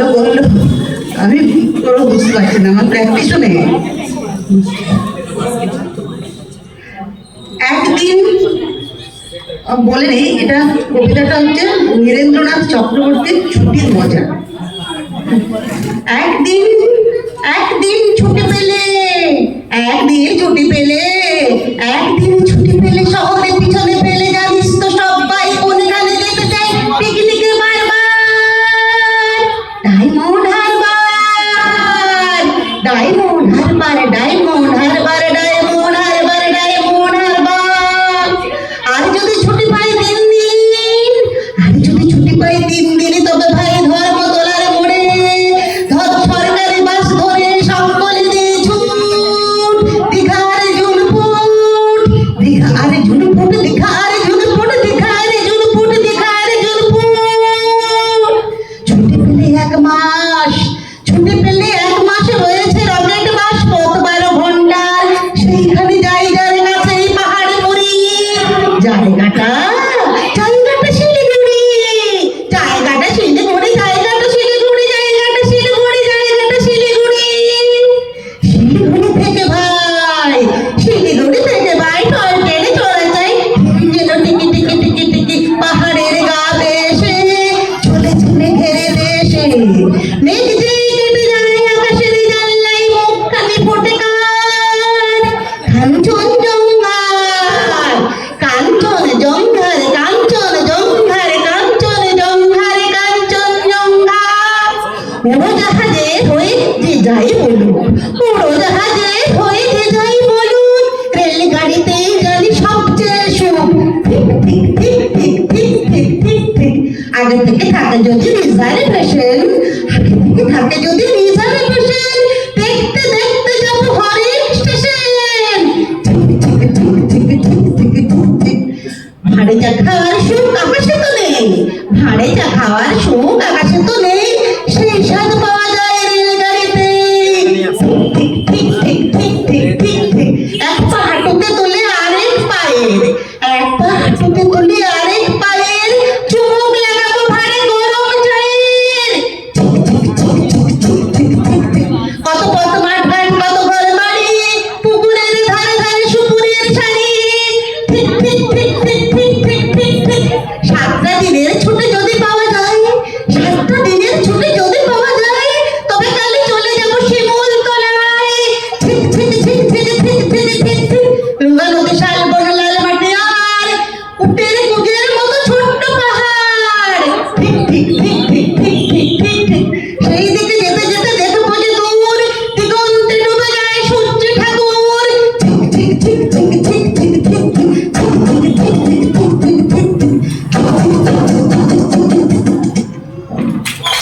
ভালো বলল। আমি পুরো বুঝতে পারছি না, আমার প্র্যাকটিসও নেই। একদিন এটা কবিতাটা হচ্ছে নীরেন্দ্রনাথ চক্রবর্তীর ছুটির মজা। একদিন একদিন ছুটি পেলে, একদিন ছুটি পেলে I know 你别练。উড়োজাহাজে হয়ে যে যাই বলুন উড়োজাহাজে হয়ে যে যাই বলুন রেলগাড়িতে জানি সবচেয়ে সুখ ঠিক ঠিক ঠিক ঠিক ঠিক ঠিক ঠিক ঠিক আগে থেকে থাকে যদি রিজার্ভেশন আগে থেকে থাকে যদি রিজার্ভেশন দেখতে দেখতে যাব হরেন স্টেশন ভাড়ে যা খাওয়ার সুখ আমার সাথে নেই ভাড়ে যা খাওয়ার সুখ